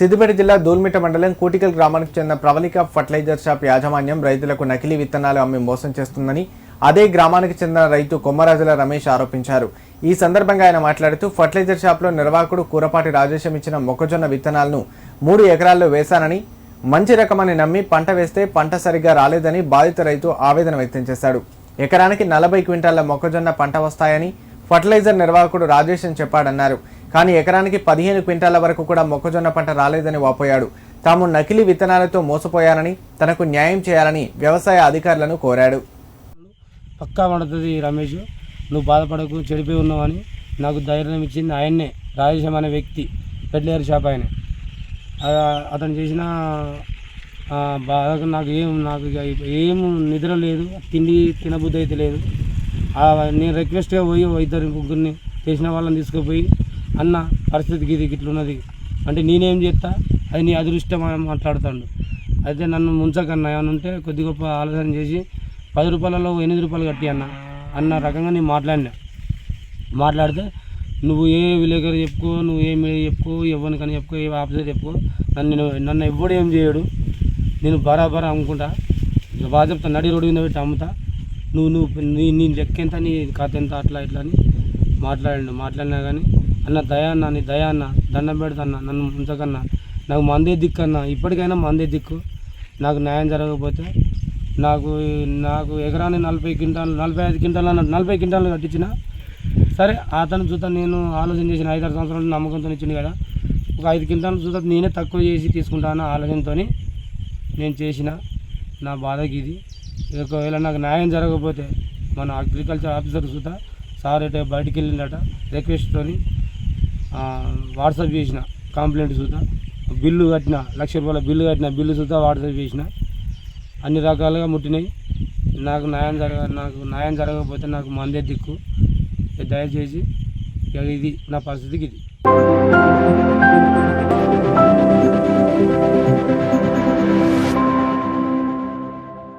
సిద్దిపేట జిల్లా దూల్మిట మండలం కూటికల్ గ్రామానికి చెందిన ప్రవళిక ఫర్టిలైజర్ షాప్ యాజమాన్యం రైతులకు నకిలీ విత్తనాలు అమ్మి మోసం చేస్తుందని అదే గ్రామానికి చెందిన రైతు కొమ్మరాజుల రమేష్ ఆరోపించారు. ఈ సందర్భంగా ఆయన మాట్లాడుతూ ఫర్టిలైజర్ షాప్లో నిర్వాహకుడు కూరపాటి రాజేశం ఇచ్చిన మొక్కజొన్న విత్తనాలను మూడు ఎకరాల్లో వేశానని మంచి రకమని నమ్మి పంట వేస్తే పంట సరిగ్గా రాలేదని బాధిత రైతు ఆవేదన వ్యక్తం చేశాడు. ఎకరానికి నలభై క్వింటాల మొక్కజొన్న పంట వస్తాయని ఫర్టిలైజర్ నిర్వాహకుడు రాజేష్ చెప్పాడన్నారు. కానీ ఎకరానికి పదిహేను క్వింటాల వరకు కూడా మొక్కజొన్న పంట రాలేదని వాపోయాడు. తాము నకిలీ విత్తనాలతో మోసపోయారని తనకు న్యాయం చేయాలని వ్యవసాయ అధికారులను కోరాడు. పక్కా పడుతుంది రమేష్. నువ్వు బాధపడకు చెడిపోయి ఉన్నావని నాకు ధైర్యం ఇచ్చింది ఆయన్నే రాజేశం అనే వ్యక్తి పెట్లేరు షాప్ ఆయన. అతను చేసిన బాధకు నాకు ఏం నాకు ఏం నిద్ర లేదు తిండి తినబుద్ధి అయితే లేదు. నేను రిక్వెస్ట్గా పోయి ఇద్దరు ముగ్గురిని చేసిన వాళ్ళని తీసుకుపోయి అన్న పరిస్థితి ఇది గిట్లున్నది. అంటే నేనేం చేస్తా అది నీ అదృష్టం అని మాట్లాడుతాడు. అయితే నన్ను ముంచకన్నా ఏమన్నా ఉంటే కొద్ది గొప్ప ఆలోచన చేసి పది రూపాయలలో ఎనిమిది రూపాయలు కట్టి అన్న. అన్న రకంగా నేను మాట్లాడినా. మాట్లాడితే నువ్వు ఏ విలేకరు చెప్పుకో నువ్వు ఏమి చెప్పుకో ఎవరిని కానీ చెప్పుకో ఏ ఆఫీసర్ చెప్పుకో నన్ను నేను- నన్ను ఎవ్వడు ఏం చేయడు. నేను బరాబరా అమ్ముకుంటా. ఇక బాగా చెప్తా నడి రోడ్డు మీద పెట్టి అమ్ముతా. నువ్వు నువ్వు నీ నీ లెక్క ఎంత నీ కథ ఎంత అట్లా ఇట్లా అని మాట్లాడండు మాట్లాడినా కానీ అన్న దయాన్న నీ దయా అన్న దండం పెడతాన్న నన్ను ఉంచకన్నా. నాకు మందే దిక్కు అన్న. ఇప్పటికైనా మందే దిక్కు. నాకు న్యాయం జరగకపోతే నాకు నాకు ఎకరాన్ని నలభై క్వింటాలు నలభై ఐదు క్వింటాలు అన్న నలభై క్వింటాలు కట్టించిన. సరే అతను చూద్దా నేను ఆలోచన చేసిన ఐదు ఆరు సంవత్సరాలు నమ్మకంతో ఇచ్చింది కదా. ఒక ఐదు క్వింటాలు చూద్దా నేనే తక్కువ చేసి తీసుకుంటాను ఆలోచనతో నేను చేసిన నా బాధకి ఇది. ఒకవేళ నాకు న్యాయం జరగకపోతే మన అగ్రికల్చర్ ఆఫీసర్ చూద్దా సార్ అయితే బయటికి వెళ్ళిందట రిక్వెస్ట్తో వాట్సాప్ చేసిన కంప్లైంట్ చూద్దాం? బిల్లు కట్టిన లక్ష రూపాయల బిల్లు కట్టిన బిల్లు చూద్దా వాట్సాప్ చేసిన? అన్ని రకాలుగా ముట్టినాయి. నాకు న్యాయం జరగ నాకు న్యాయం జరగకపోతే నాకు మందే దిక్కు. దయచేసి ఇది నా పరిస్థితికి ఇది.